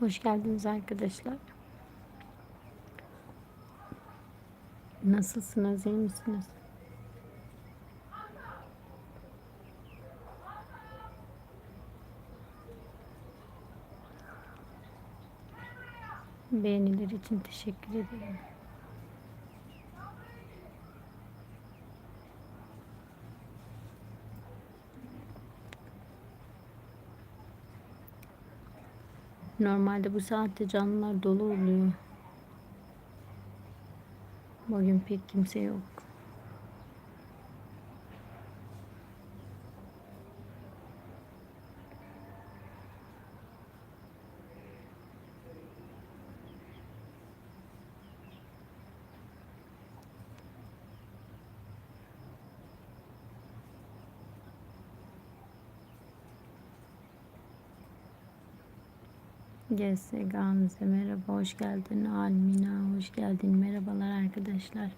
Hoş geldiniz arkadaşlar. Nasılsınız? iyi misiniz? Beğeniler için teşekkür ederim. Normalde bu saatte canlılar dolu oluyor. Bugün pek kimse yok. GS Gamze merhaba hoş geldin. Almina hoş geldin. Merhabalar arkadaşlar.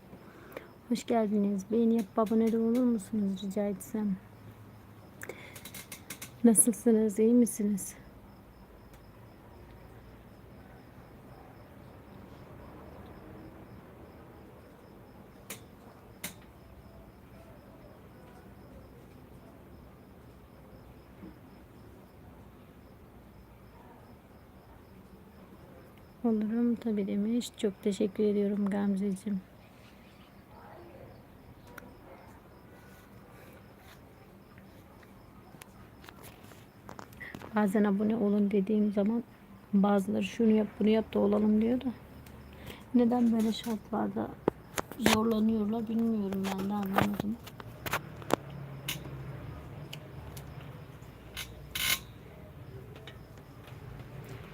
Hoş geldiniz. Beğeni yapıp abone de olur musunuz? Rica etsem. Nasılsınız? İyi misiniz Olurum tabi demiş. Çok teşekkür ediyorum Gamzeciğim. Bazen abone olun dediğim zaman bazıları şunu yap bunu yap da olalım diyor da neden böyle şartlarda zorlanıyorlar bilmiyorum ben de anlamadım.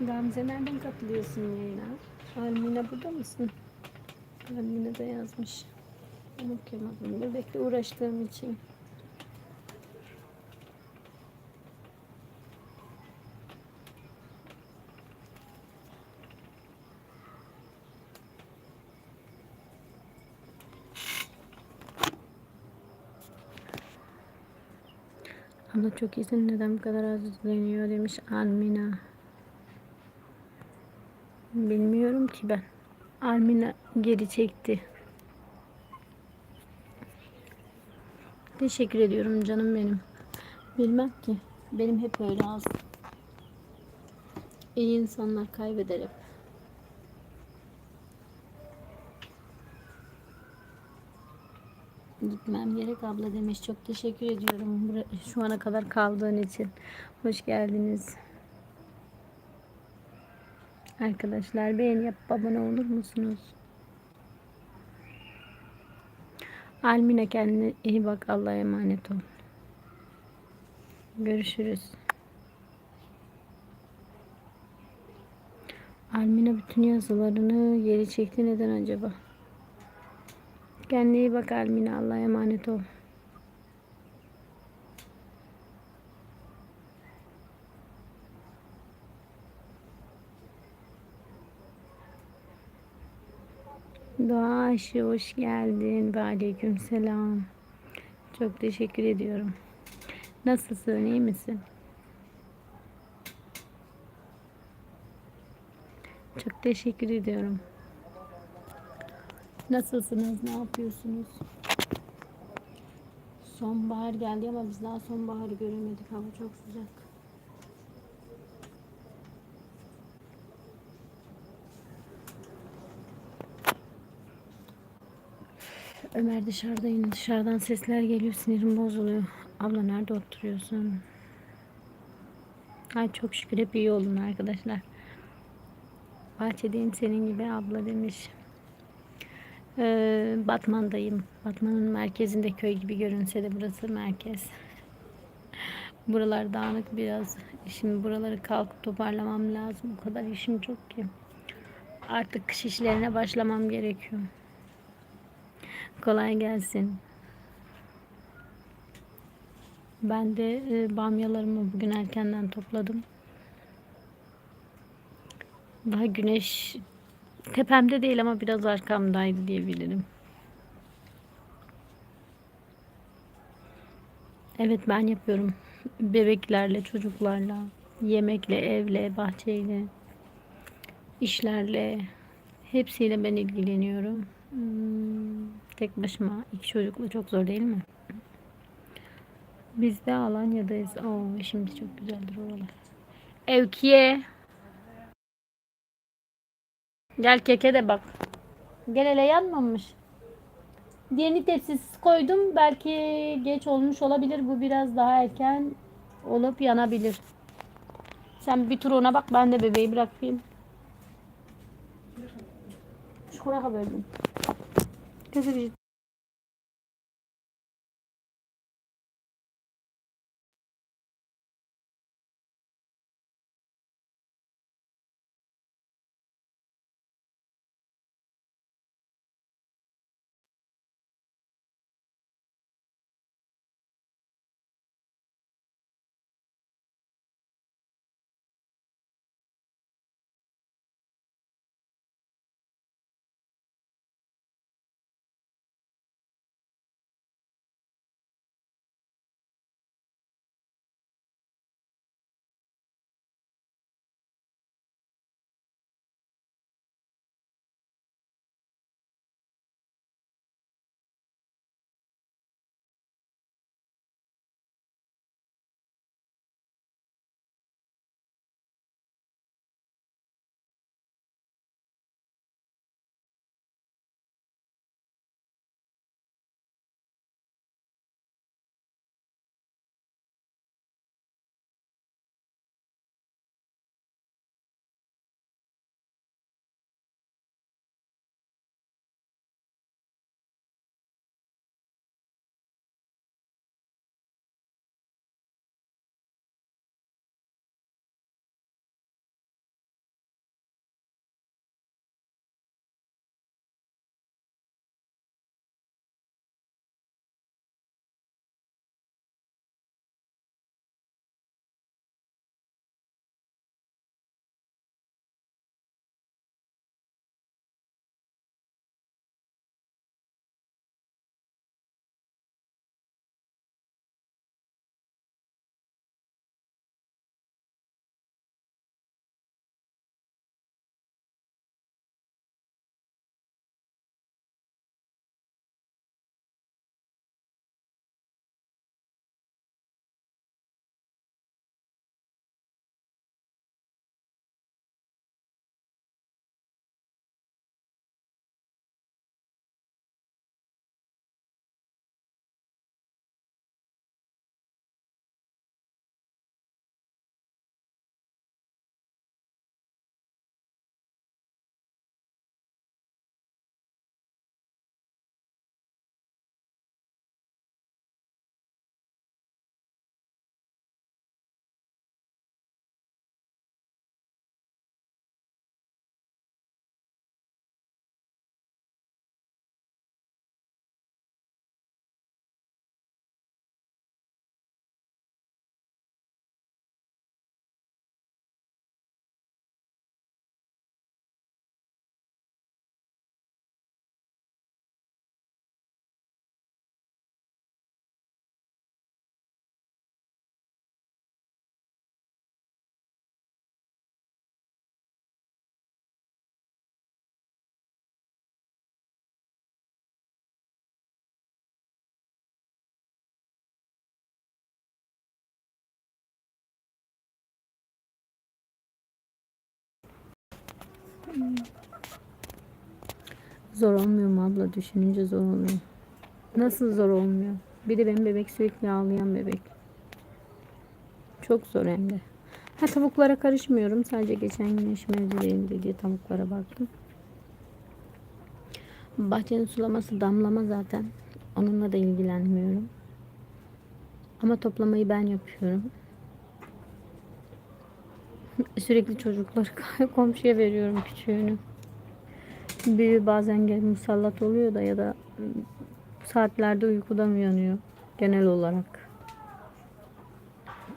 Gamze nereden katılıyorsun yayına? Almina burada mısın? Almina da yazmış. Ben okuyamadım. Bebekle uğraştığım için. Abla çok iyisin neden bu kadar az izleniyor demiş Almina. Bilmiyorum ki ben. Almina geri çekti. Teşekkür ediyorum canım benim. Bilmem ki. Benim hep öyle az. İyi insanlar kaybeder hep. Gitmem gerek abla demiş. Çok teşekkür ediyorum şu ana kadar kaldığın için. Hoş geldiniz. Arkadaşlar beğeni yapıp abone olur musunuz? Almina kendine iyi bak. Allah'a emanet ol. Görüşürüz. Almina bütün yazılarını geri çekti. Neden acaba? Kendine iyi bak Almina. Allah'a emanet ol. Doğa Ayşe hoş geldin. Ve aleyküm selam. Çok teşekkür ediyorum. Nasılsın? iyi misin? Çok teşekkür ediyorum. Nasılsınız? Ne yapıyorsunuz? Sonbahar geldi ama biz daha sonbaharı göremedik. Hava çok sıcak. Ömer dışarıdayım. Dışarıdan sesler geliyor. Sinirim bozuluyor. Abla nerede oturuyorsun? Ay çok şükür hep iyi olun arkadaşlar. Bahçedeyim senin gibi abla demiş. Ee, Batman'dayım. Batman'ın merkezinde köy gibi görünse de burası merkez. Buralar dağınık biraz. Şimdi buraları kalkıp toparlamam lazım. O kadar işim çok ki. Artık kış işlerine başlamam gerekiyor. Kolay gelsin. Ben de e, bamyalarımı bugün erkenden topladım. Daha güneş tepemde değil ama biraz arkamdaydı diyebilirim. Evet ben yapıyorum. Bebeklerle, çocuklarla, yemekle, evle, bahçeyle. işlerle hepsiyle ben ilgileniyorum. Hmm, tek başıma iki çocukla çok zor değil mi? Biz de Alanya'dayız. Oo, şimdi çok güzeldir oralar. Evkiye. Gel keke de bak. Gel hele yanmamış. Yeni tepsisiz koydum. Belki geç olmuş olabilir. Bu biraz daha erken olup yanabilir. Sen bir tur ona bak. Ben de bebeği bırakayım. Şuraya böldüm. Kızı bir Zor olmuyor mu abla? Düşününce zor oluyor. Nasıl zor olmuyor? Bir de benim bebek sürekli ağlayan bebek. Çok zor hem de. Ha tavuklara karışmıyorum. Sadece geçen gün eşim evde diye tavuklara baktım. Bahçenin sulaması damlama zaten. Onunla da ilgilenmiyorum. Ama toplamayı ben yapıyorum. Sürekli çocukları komşuya veriyorum küçüğünü. Büyüğü bazen gelip musallat oluyor da ya da ıı, saatlerde uykudan uyanıyor genel olarak.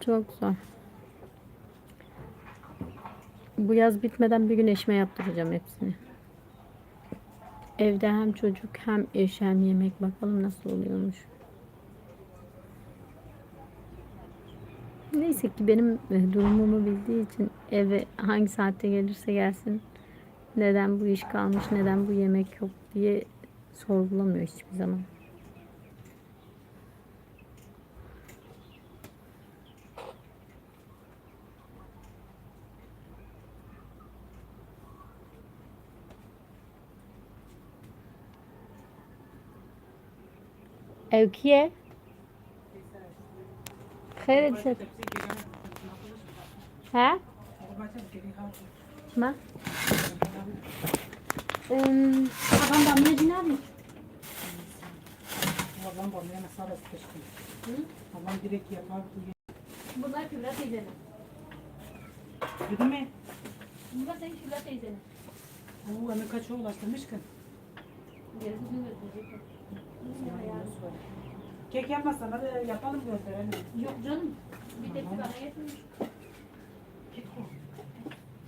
Çok zor. Bu yaz bitmeden bir gün eşime yaptıracağım hepsini. Evde hem çocuk hem eş hem yemek bakalım nasıl oluyormuş. Neyse ki benim e, durumumu bildiği için eve hangi saatte gelirse gelsin Neden bu iş kalmış, neden bu yemek yok diye sorgulamıyor hiçbir zaman. Evkiye. He? Ma? Ähm, aber bei mir die Namen. Babam babaya nasıl araslaştı? Babam direkt yapar diye. Bunlar Kübra teyzenin. Dedi mi? Bunlar senin Kübra teyzenin. Oo, hemen kaça ulaştırmış ki? Yarısı gün gösterecek. Kek yapmasan da yapalım gönderelim. Yok canım. Bir tepsi bana getirmiş.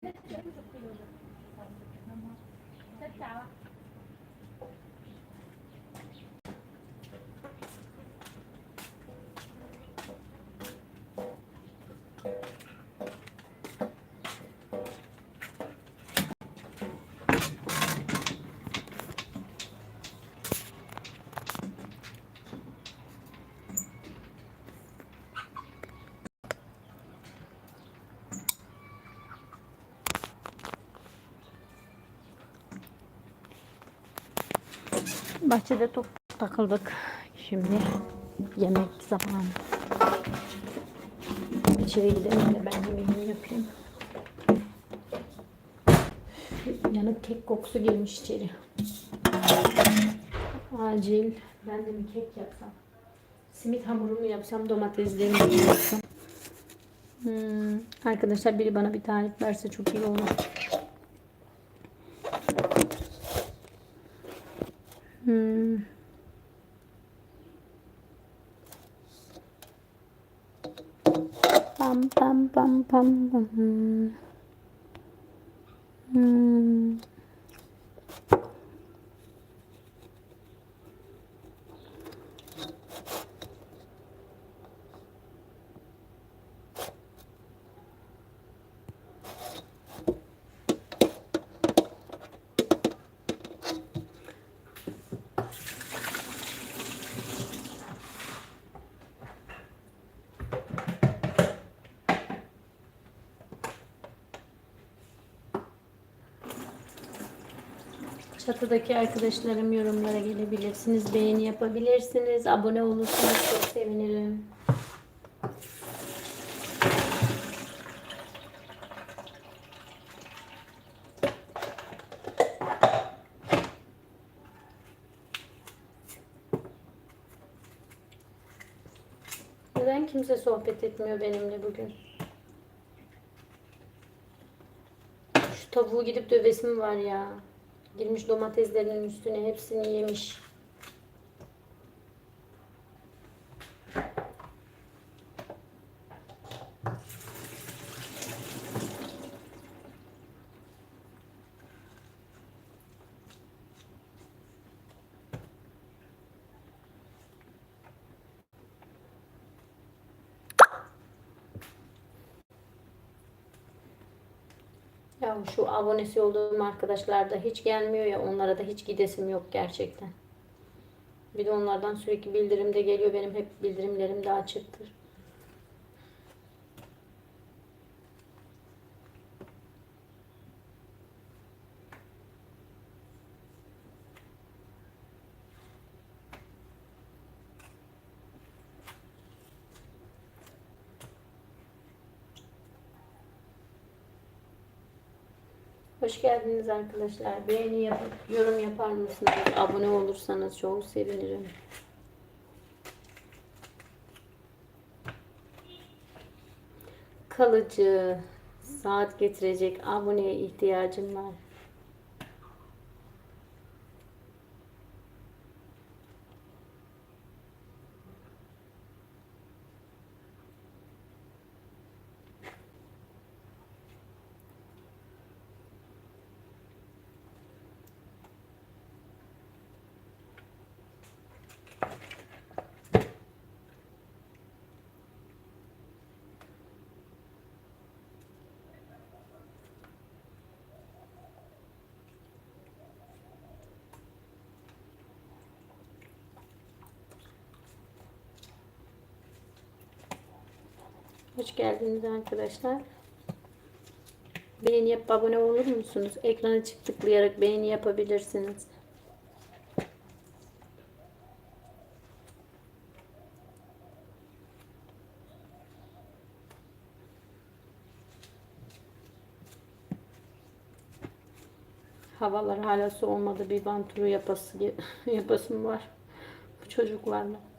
那真的是自由吗那了。Bahçede top takıldık. Şimdi yemek zamanı. İçeri gidelim de ben yemeğimi yapayım. Yanık kek kokusu girmiş içeri. Acil. Ben de bir kek yapsam. Simit hamurumu yapsam, domateslerimi mi yapsam. Hmm, Arkadaşlar biri bana bir tarif verse çok iyi olur. 음. 빰빰빰빰빰. 음. Çatıdaki arkadaşlarım yorumlara gelebilirsiniz. Beğeni yapabilirsiniz. Abone olursanız çok sevinirim. Neden kimse sohbet etmiyor benimle bugün? Şu tavuğu gidip dövesim var ya. Girmiş domateslerin üstüne hepsini yemiş. Şu abonesi olduğum arkadaşlar da hiç gelmiyor ya onlara da hiç gidesim yok gerçekten. Bir de onlardan sürekli bildirim de geliyor. Benim hep bildirimlerim de açıktır. Hoş geldiniz arkadaşlar. Beğeni yapıp yorum yapar mısınız? Abone olursanız çok sevinirim. Kalıcı saat getirecek aboneye ihtiyacım var. Hoş geldiniz arkadaşlar. Beğeni yapıp abone olur musunuz? Ekrana çift tıklayarak beğeni yapabilirsiniz. Havalar hala soğumadı. Bir van turu yapası, yapasım var. Bu çocuklarla.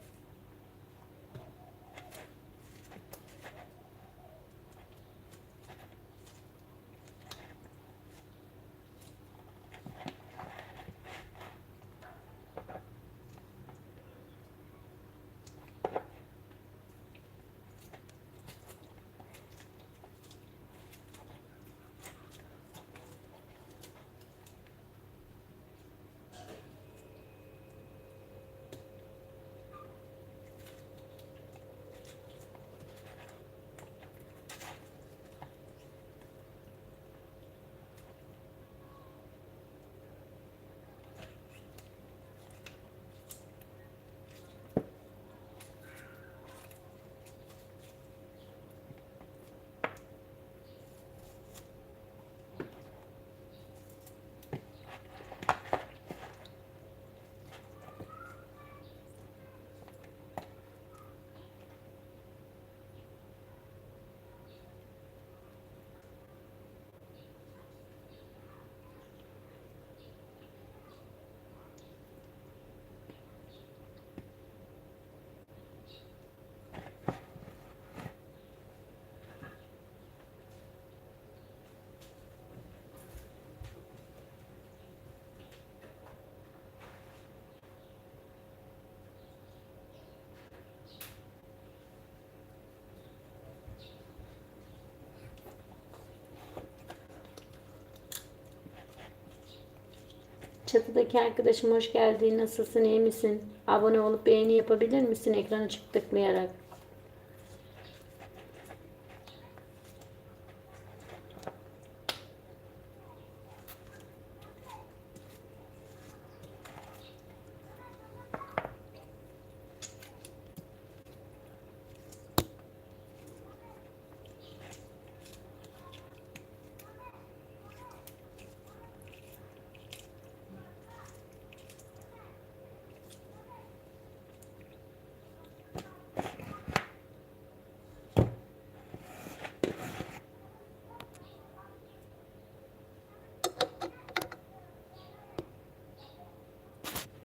Çatıdaki arkadaşım hoş geldin. Nasılsın? iyi misin? Abone olup beğeni yapabilir misin? Ekrana çık tıklayarak.